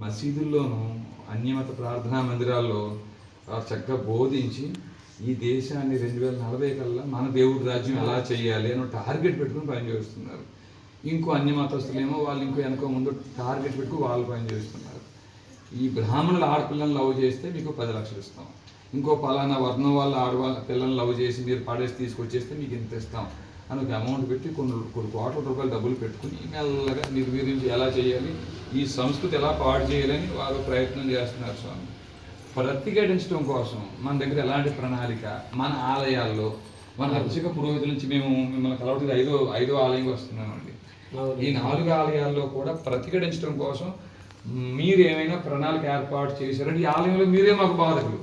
మసీదుల్లోనూ అన్యమత ప్రార్థనా మందిరాల్లో చక్కగా బోధించి ఈ దేశాన్ని రెండు వేల నలభై కల్లా మన దేవుడి రాజ్యం ఎలా చేయాలి అని టార్గెట్ పెట్టుకుని పనిచేస్తున్నారు ఇంకో అన్ని మతస్థులేమో వాళ్ళు ఇంకో వెనక ముందు టార్గెట్ పెట్టుకుని వాళ్ళు పనిచేస్తున్నారు ఈ బ్రాహ్మణుల ఆడపిల్లని లవ్ చేస్తే మీకు పది లక్షలు ఇస్తాం. ఇంకో పలానా వర్ణం వాళ్ళ ఆడవాళ్ళ పిల్లల్ని లవ్ చేసి మీరు పాడేసి తీసుకొచ్చేస్తే మీకు ఇంత ఇస్తాం. అని ఒక అమౌంట్ పెట్టి కొన్ని కొన్ని కోట్ల రూపాయలు డబ్బులు పెట్టుకుని మెల్లగా నిర్వీర్యం ఎలా చేయాలి ఈ సంస్కృతి ఎలా పాడు చేయాలని వారు ప్రయత్నం చేస్తున్నారు స్వామి. ప్రతిఘటించడం కోసం మన దగ్గర ఎలాంటి ప్రణాళిక మన ఆలయాల్లో మన అర్చక పురోహితుల నుంచి మేము మిమ్మల్ని కలవడానికి ఐదో ఐదో ఆలయంగా వస్తున్నామండి. ఈ నాలుగు ఆలయాల్లో కూడా ప్రతిఘటించడం కోసం మీరు ఏమైనా ప్రణాళిక ఏర్పాటు చేశారంటే ఈ ఆలయంలో మీరే మాకు బాధకులు.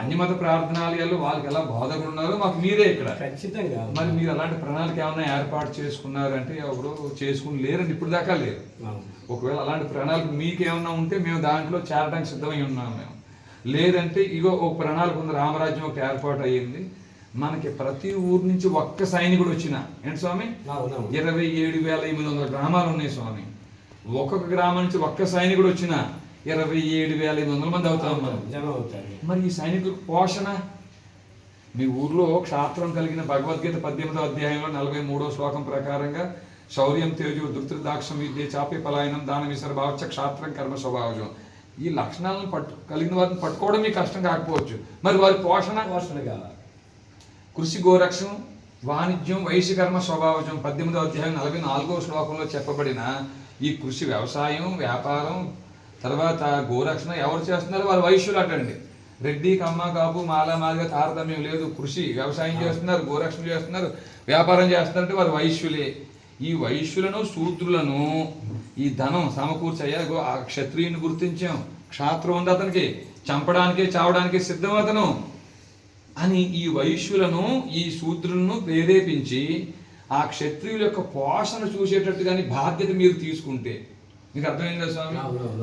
అవును అన్యమత ప్రార్థనాలయాల్లో వాళ్ళకి ఎలా బాధకులు ఉన్నారో మాకు మీరే ఇక్కడ. ఖచ్చితంగా. మరి మీరు అలాంటి ప్రణాళిక ఏమైనా ఏర్పాటు చేసుకున్నారంటే ఎవరు చేసుకుని లేరండి ఇప్పుడు దాకా లేరు. ఒకవేళ అలాంటి ప్రణాళిక మీకు ఏమన్నా ఉంటే మేము దాంట్లో చేరడానికి సిద్ధమై ఉన్నాం మేము. లేదంటే ఇగో ఒక ప్రణాళిక ఉంది రామరాజ్యం ఒకటి ఏర్పాటు అయ్యింది. మనకి ప్రతి ఊరు నుంచి ఒక్క సైనికుడు వచ్చిన ఏంటి స్వామి? ఇరవై ఏడు వేల ఎనిమిది వందల గ్రామాలు ఉన్నాయి స్వామి. ఒక్కొక్క గ్రామం నుంచి ఒక్క సైనికుడు వచ్చిన ఇరవై ఏడు వేల ఎనిమిది వందల మంది అవుతాం జనం అవుతారు మరి ఈ సైనికులకు పోషణ మీ ఊర్లో క్షాత్రం కలిగిన భగవద్గీత పద్దెనిమిదో అధ్యాయంలో నలభై మూడో శ్లోకం ప్రకారంగా శౌర్యం తేజు దుర్తృ దాక్షం విద్య చాపి పలాయనం దాన విసర భావచ్చ క్షాత్రం కర్మ స్వభావజం. ఈ లక్షణాలను పట్టు కలిగిన వారిని పట్టుకోవడం మీకు కష్టం కాకపోవచ్చు. మరి వారి పోషణ? పోషణ కావాలి. కృషి గోరక్షం వాణిజ్యం వైశ్యకర్మ స్వభావజం. పద్దెనిమిదో అధ్యాయం నలభై నాలుగో శ్లోకంలో చెప్పబడిన ఈ కృషి వ్యవసాయం వ్యాపారం తర్వాత గోరక్షణ ఎవరు చేస్తున్నారు వారు వైశ్యులు అటండి. రెడ్డి కమ్మ కాపు మాల మాదిగా తారతమ్యం లేదు. కృషి వ్యవసాయం చేస్తున్నారు గోరక్షణ చేస్తున్నారు వ్యాపారం చేస్తున్నారంటే వారు వైశ్యులే. ఈ వైశ్యులను శూద్రులను ఈ ధనం సమకూర్చయ్యా ఆ క్షత్రియుని గుర్తించాం. క్షాత్రం ఉంది అతనికి. చంపడానికి చావడానికి సిద్ధం అతను. అని ఈ వైశ్యులను ఈ శూద్రులను ప్రేరేపించి ఆ క్షత్రియుల యొక్క పోషణ చూసేటట్టు కానీ బాధ్యత మీరు తీసుకుంటే మీకు అర్థమైందా స్వామి.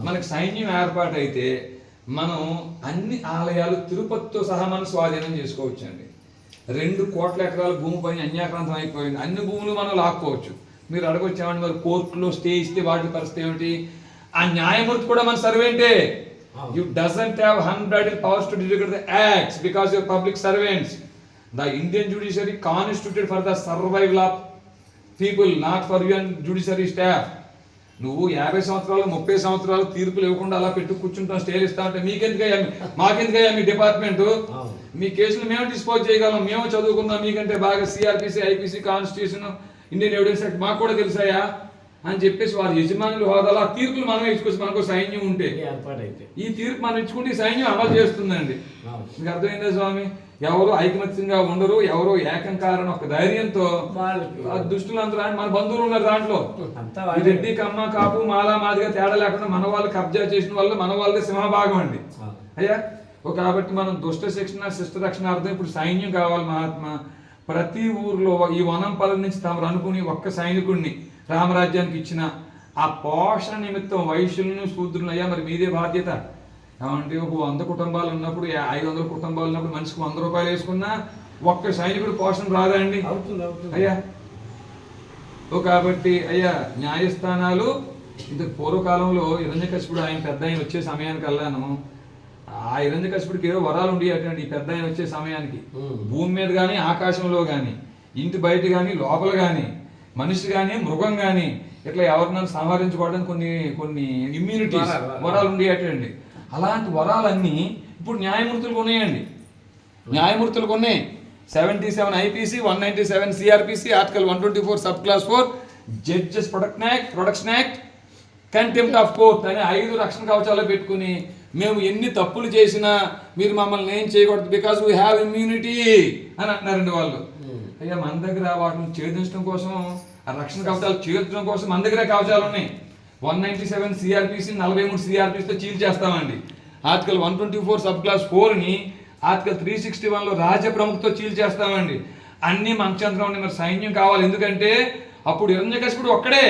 మనకి సైన్యం ఏర్పాటైతే మనం అన్ని ఆలయాలు తిరుపతితో సహా మనం స్వాధీనం చేసుకోవచ్చండి. రెండు కోట్ల ఎకరాల భూమి పైన అన్యాక్రాంతం అయిపోయింది అన్ని భూములు మనం లాక్కోవచ్చు. మీరు అడగొచ్చామండి మరి కోర్టులో స్టే ఇస్తే వాటి పరిస్థితి ఏమిటి? ఆ న్యాయమూర్తి కూడా మన సర్వేంటే. You doesn't have hundred powers to distribute the acts because your public servants the Indian judiciary constituted for the survival of people not for your judiciary staff నువ్వు యాభై సంవత్సరాలు ముప్పై సంవత్సరాలు తీర్పులు ఇవ్వకుండా అలా పెట్టు కూర్చుంటాం స్టేలు ఇస్తా అంటే మీకెందుకయ్యా? మాకెందుకయ్యా మీ డిపార్ట్మెంట్. మీ కేసులు మేము డిస్పోజ్ చేయగలం మేము చదువుకుందాం మీకంటే బాగా CrPC IPC constitution Indian evidence act మాకు కూడా తెలుసాయా? అని చెప్పేసి వారి యజమానులు హోదాలో ఆ తీర్పులు మనమే ఇచ్చుకోవచ్చు మనకు సైన్యం ఉంటే. ఈ తీర్పు మనం ఇచ్చుకుంటే సైన్యం అమలు చేస్తుందండి. మీకు అర్థమైందా స్వామి? ఎవరు ఐకమత్యంగా ఉండరు ఎవరు ఏకం ఒక ధైర్యంతో దుష్టులంతా మన బంధువులు ఉన్నారు దాంట్లో. రెడ్డి కమ్మ కాపు మాలా మాదిగా తేడా లేకుండా మన వాళ్ళు కబ్జా చేసిన వాళ్ళు మన వాళ్ళదే సింహభాగం అండి. అయ్యా కాబట్టి మనం దుష్ట శిక్షణ శిష్ట రక్షణార్థం ఇప్పుడు సైన్యం కావాలి మహాత్మా. ప్రతి ఊర్లో ఈ వనంపల్లి నుంచి తమరు అనుకుని ఒక్క సైనికుడిని రామరాజ్యానికి ఇచ్చిన ఆ పోషణ నిమిత్తం వైశ్యులను శూద్రులను అయ్యా మరి మీదే బాధ్యత. ఏమంటే ఒక వంద కుటుంబాలు ఉన్నప్పుడు ఐదు వందల కుటుంబాలు ఉన్నప్పుడు మనిషికి వంద రూపాయలు వేసుకున్నా ఒక్క సైనికుడు పోషణ రాదా అండి? అవుతుంది అవుతుంది. అయ్యా. ఓ కాబట్టి అయ్యా న్యాయస్థానాలు ఇది పూర్వకాలంలో హిరణ్యకశిపుడు ఆయన పెద్ద ఆయన వచ్చే సమయానికి వెళ్ళాను ఆ హిరణ్యకశిపుడికి ఏవో వరాలు ఉండి అటువంటి ఈ పెద్ద ఆయన వచ్చే సమయానికి. భూమి మీద కానీ ఆకాశంలో కానీ ఇంటి బయట కానీ లోపల కానీ మనిషి కానీ మృగం కానీ ఇట్లా ఎవరినైనా సంహరించుకోవడానికి కొన్ని కొన్ని ఇమ్యూనిటీస్ వరాలు, వరాలు. అలాంటి వరాలన్నీ ఇప్పుడు న్యాయమూర్తులకు ఉన్నాయండి న్యాయమూర్తులకు ఉన్నాయి seventy seven IPC one ninety seven CrPC article one twenty four sub clause four judges product act production act contempt of court అనే ఐదు రక్షణ కవచాలు పెట్టుకుని మేము ఎన్ని తప్పులు చేసినా మీరు మమ్మల్ని ఏం చేయకూడదు బికాస్ వీ హ్యావ్ ఇమ్యూనిటీ అని అంటున్నారండి వాళ్ళు. అయ్యా మన దగ్గర వాటిని ఛేదించడం కోసం ఆ రక్షణ కవచాలు చేర్చడం కోసం మన దగ్గర కవచాలు ఉన్నాయి. వన్ నైన్టీ సెవెన్ సిఆర్పిసి నలభై మూడు సిఆర్పిసితో చీల్ చేస్తామండి. Article one twenty four sub clause ఫోర్ని article three sixty వన్లో రాజ్య ప్రముఖతో చీల్ చేస్తామండి. అన్ని మంచంత్రం ఉండి మరి సైన్యం కావాలి. ఎందుకంటే అప్పుడు హిరణ్యకశిపుడు ఒక్కడే.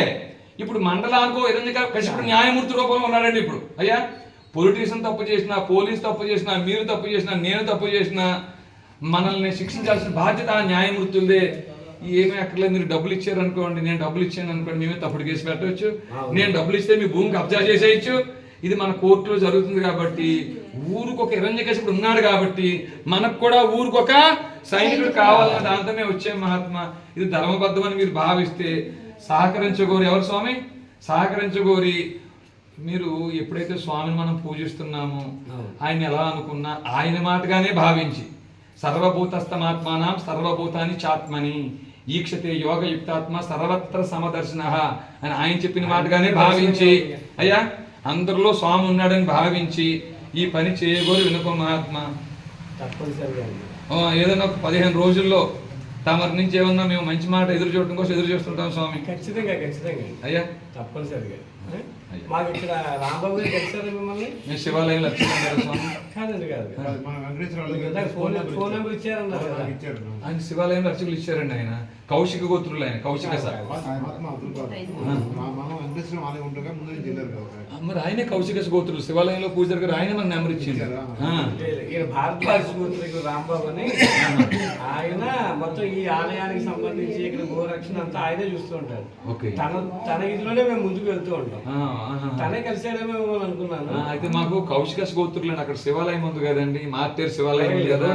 ఇప్పుడు మండలానికో హిరణ్యకశిపుడు న్యాయమూర్తి రూపంలో ఉన్నాడండి ఇప్పుడు. అయ్యా పొలిటీషియన్ తప్పు చేసినా పోలీస్ తప్పు చేసినా మీరు తప్పు చేసినా నేను తప్పు చేసినా మనల్ని శిక్షించాల్సిన బాధ్యత న్యాయమూర్తులదే. ఏమీ అక్కర్లేదు మీరు డబ్బులు ఇచ్చారు అనుకోండి నేను డబ్బులు ఇచ్చాను అనుకోండి మేమే తప్పుడు కేసు పెట్టవచ్చు. నేను డబ్బులు ఇస్తే మీ భూమి కబ్జా చేసేయచ్చు. ఇది మన కోర్టులో జరుగుతుంది కాబట్టి ఊరికి ఒక హిరణ్యకశిపుడు ఉన్నాడు కాబట్టి మనకు కూడా ఊరికి ఒక సైనికుడు కావాలన్న దాంతో మేము వచ్చాం మహాత్మా. ఇది ధర్మబద్ధమని మీరు భావిస్తే సహకరించగోరి ఎవరు స్వామి? సహకరించగోరి మీరు ఎప్పుడైతే స్వామిని మనం పూజిస్తున్నామో ఆయన ఎలా అనుకున్నా ఆయన మాటగానే భావించి సర్వభూతస్థమాత్మానం సర్వభూతాన్ని చాత్మని. ఈక్షతే యోగ యుక్తాత్మ సర్వత్ర సమదర్శన అని ఆయన చెప్పిన మాటగానే భావించి అయ్యా అందరిలో స్వామి ఉన్నాడని భావించి ఈ పని చేయగోరు వినుకో మహాత్మా ఏదైనా ఒక పదిహేను రోజుల్లో తమరి నుంచి ఏమన్నా మేము మంచి మాట ఎదురు చూడటం కోసం ఎదురు చూస్తుంటాం స్వామి. ఖచ్చితంగా ఖచ్చితంగా. అయ్యా. తప్పనిసరిగా. మాకు ఇక్కడ రాంబాబు గారు కలిసారా మిమ్మల్ని? మేము శివాలయం లక్ష్మీ స్వామి? కాదండి కాదు. ఫోన్ ఫోన్ నెంబర్ ఇచ్చారన్నారు ఆయన శివాలయంలో అర్చకులు ఇచ్చారండి ఆయన. కౌశిక గోత్రులు ఆయన కౌశిక సార్. ఆత్మ అద్భుతాలు. మా- మనం వెంకటేశ్వర ఆలయం ఉండగా ముందు నుంచి వెళ్ళారు కదా మరి ఆయనే కౌశిక గోత్రులు. శివాలయంలో పూజారి గారు ఆయన మనకు నెంబర్ ఇచ్చింది ఈయన భారద్వాజ గోత్రికుడు రాంబాబు అని ఆయన మొత్తం ఈ ఆలయానికి సంబంధించి ఇక్కడ గోరక్షణ అంతా ఆయనే చూస్తూ ఉంటాడు. ఓకే. తన తన ఇదిలోనే మేము ముందుకు వెళ్తూ ఉంటాం. తనే కలిసాడేమో అనుకున్నాను. అయితే మాకు కౌశిక గోత్రులు అండి అక్కడ శివాలయం ఉంది కదండి మార్తేరు శివాలయం కదా.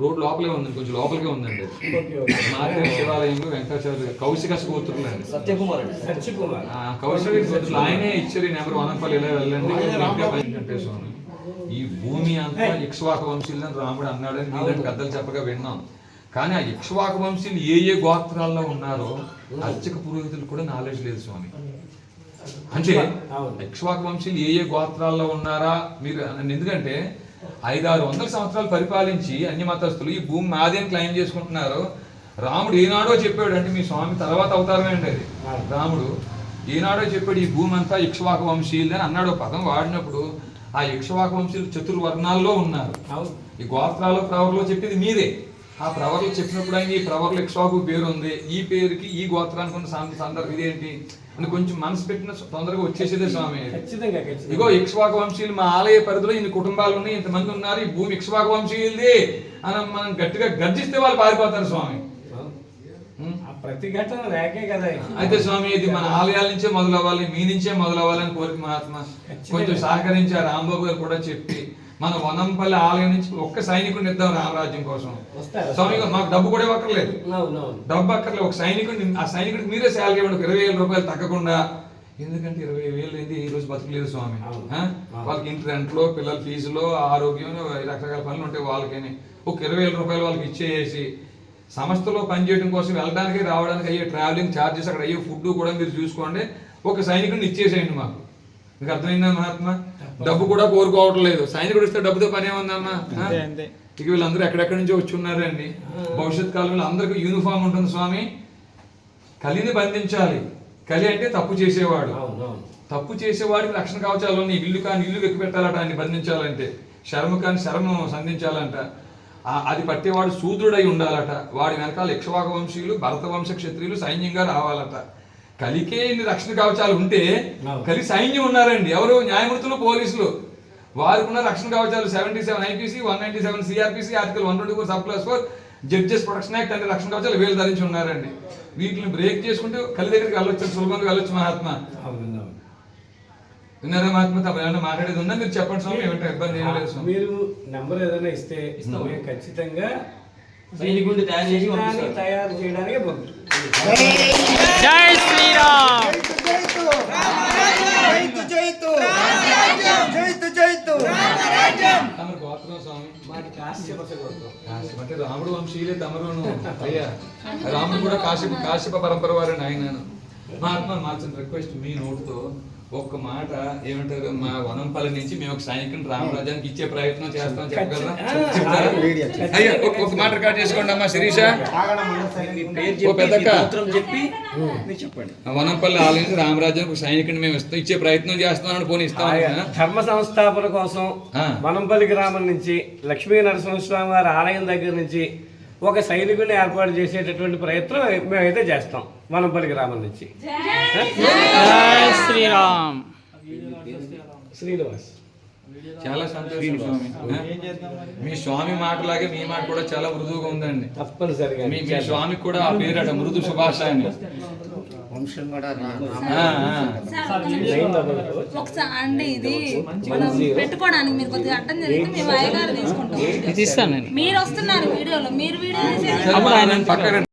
రోడ్ లోపలే ఉంది కొంచెం లోపలికే ఉందండి. Okay okay. మార్తేరు శివాలయంలో వెంకటాచార్య కౌశిక గోత్రులు అండి. సత్యకుమార్ గోత్రులు ఆయనే ఇచ్చారు నెంబర్ వనంపల్లి ఇలా వెళ్ళండి. ఈ భూమి అంతా ఇక్ష్వాక వంశీయులని రాముడు అన్నాడని మీలాంటి పెద్దలు చెప్పగా విన్నాం. కానీ ఆ ఇక్ష్వాక వంశీయులు ఏ ఏ గోత్రాల్లో ఉన్నారో అర్చక పురోహితులు కూడా నాలెడ్జ్ లేదు స్వామి. అంటే. ఇక్ష్వాక వంశీయులు ఏ ఏ గోత్రాల్లో ఉన్నారా? మీరు. ఎందుకంటే ఐదారు వందల సంవత్సరాలు పరిపాలించి అన్య మతస్థులు ఈ భూమి మాది అని క్లెయిమ్ చేసుకుంటున్నారు. రాముడు ఏనాడో చెప్పాడు అంటే మీ స్వామి తర్వాత అవతారమే అండి అది. రాముడు ఏనాడో చెప్పాడు ఈ భూమి అంతా ఇక్ష్వాక వంశీయులు అని అన్నాడు. పదం వాడినప్పుడు ఆ ఇక్ష్వాక వంశీయులు చతుర్వర్ణాల్లో ఉన్నారు. ఈ గోత్రాలు ప్రవర్లో చెప్పింది మీదే ఆ ప్రవర్లు చెప్పినప్పుడు ఆయన ఈ ప్రవర్లు ఇక్ష్వాకు పేరు ఉంది ఈ పేరుకి ఈ గోత్రానికి ఉన్న సంద- సందర్భం ఇదేంటి? అని కొంచెం మనసు పెట్టిన తొందరగా వచ్చేసేదే స్వామి ఇగో ఇక్ష్వాక వంశీయులు మా ఆలయ పరిధిలో ఇన్ని కుటుంబాలు ఉన్నాయి ఇంతమంది ఉన్నారు ఈ భూమి ఇక్ష్వాక వంశీయులది అని మనం గట్టిగా గర్జిస్తే వాళ్ళు పారిపోతారు స్వామి. ప్రతిఘటన లేకే కదా అయితే స్వామి ఇది మన ఆలయాల నుంచే మొదలవ్వాలి మీ నుంచే మొదలవ్వాలని కోరిక మహాత్మ. కొంచెం సహకరించి ఆ రాంబాబు గారు కూడా చెప్పి మన వనంపల్లి ఆలయం నుంచి ఒక్క సైనికుడిని ఇద్దాం రామరాజ్యం కోసం. స్వామి మాకు డబ్బు కూడా ఇవ్వక్కర్లేదు. డబ్బు అక్కర్లేదు. ఒక సైనికుడిని ఆ సైనికుడికి మీరే శాలరీ ఇవ్వండి. ఇరవై వేల రూపాయలు తగ్గకుండా. ఎందుకంటే ఇరవై వేలు ఏంది? ఈ రోజు బతకలేదు స్వామి? వాళ్ళకి ఇంటి రెంట్లో పిల్లల ఫీజులో ఆరోగ్యం రకరకాల పనులు ఉంటాయి వాళ్ళకని. ఒక ఇరవై వేల రూపాయలు వాళ్ళకి ఇచ్చేసి సంస్థలో పనిచేయడం కోసం వెళ్ళడానికి రావడానికి అయ్యే ట్రావెలింగ్ ఛార్జెస్ అక్కడ అయ్యే ఫుడ్ కూడా మీరు చూసుకోండి. ఒక సైనికుడిని ఇచ్చేసేయండి మాకు. మీకు అర్థమైందా మహాత్మ? డబ్బు కూడా కోరుకోవటం లేదు. సైనికుడు ఇస్తే డబ్బుతో పని ఏముందమ్మా ఆ? ఇక వీళ్ళందరూ ఎక్కడెక్కడి నుంచో వచ్చి ఉన్నారండి భవిష్యత్ కాలంలో అందరికీ యూనిఫామ్ ఉంటుంది స్వామి. కలిని బంధించాలి. కలి అంటే తప్పు చేసేవాడు. తప్పు చేసేవాడికి రక్షణ కవచాలు ఉన్నాయి ఇల్లు కాని ఇల్లు వెక్కి పెట్టాలట బంధించాలంటే. శరము కాని శరము సంధించాలంట. అది పట్టేవాడు శూద్రుడై ఉండాలట. వాడి వెనకాల యక్షవాక వంశీయులు భరత వంశ క్షత్రియులు సైన్యంగా రావాలట. కలికే ఇన్ని రక్షణ కవచాలు ఉంటే కలి సైన్యం ఉన్నారండి. ఎవరు? న్యాయమూర్తులు పోలీసులు. వారికి ఉన్న రక్షణ కవచాలు seventy seven IPC one ninety seven CrPC article one twenty four sub clause four judges protection act అనే రక్షణ కవచాలు వేలు ధరించి ఉన్నారండి. వీటిని బ్రేక్ చేసుకుంటే కలి దగ్గరికి వెళ్ళొచ్చు సులభంగా వెళ్ళొచ్చు మహాత్మా. విన్నారా మహాత్మ తమ ఏమైనా మాట్లాడేది ఉందా? మీరు చెప్పండి స్వామి ఏమిటో ఇబ్బంది ఏం లేదు స్వామి. మీరు నెంబర్ ఏదైనా ఇస్తే మేము ఖచ్చితంగా సైనికుడిని తయారు చేసి తయారు చేయడానికి పంపిస్తాం జై శ్రీరామ్. తమరు గోత్రం స్వామి. మాది కాశ్యప గోత్రం. కాశ్యప అంటే రాముడు వంశీయులే తమరును. అయ్యా రాముడు కూడా కాశ్యప కాశ్యప పరంపర వారండి ఆయన మహాత్మ మార్చిన రిక్వెస్ట్ మీ నోటుతో ఒక్క మాట ఏమంటారు? మా వనంపల్లి నుంచి మేము ఒక సైనికుని రామరాజానికి ఇచ్చే ప్రయత్నం చేస్తాం చెప్పగలరా? అయ్యా ఒక- మాట రికార్డ్ చేసుకోండి అమ్మా శిరీష. చెప్పండి. వనంపల్లి ఆలయం నుంచి రామరాజానికి ఒక సైనికుని మేము ఇస్తాం ఇచ్చే ప్రయత్నం చేస్తున్నామని పోనీ ఇస్తాం ఆయన ధర్మ సంస్థాపన కోసం ఆ. వనంపల్లి గ్రామం నుంచి లక్ష్మీ నరసింహస్వామి వారి ఆలయం దగ్గర నుంచి ఒక సైనికుడిని ఏర్పాటు చేసేటటువంటి ప్రయత్నం మేమైతే చేస్తాం వనంపల్లి గ్రామం నుంచి. శ్రీరామ్. శ్రీనివాస్. చాలా సంతోషం. స్వామి? మీ స్వామి మాటలాగే మీ మాట కూడా చాలా మృదువుగా ఉందండి. తప్పనిసరిగా. మీ మీ స్వామికి కూడా ఆ పేరట మృదు సుభాష అని. ఒకసారి అండి ఇది మనం పెట్టుకోవడానికి మీరు కొద్దిగా అడ్డం జరిగితే మేము అయ్యగారు తీసుకుంటాం. ఇది ఇస్తాను నేను? మీరు వస్తున్నారు వీడియోలో. మీరు వీడియో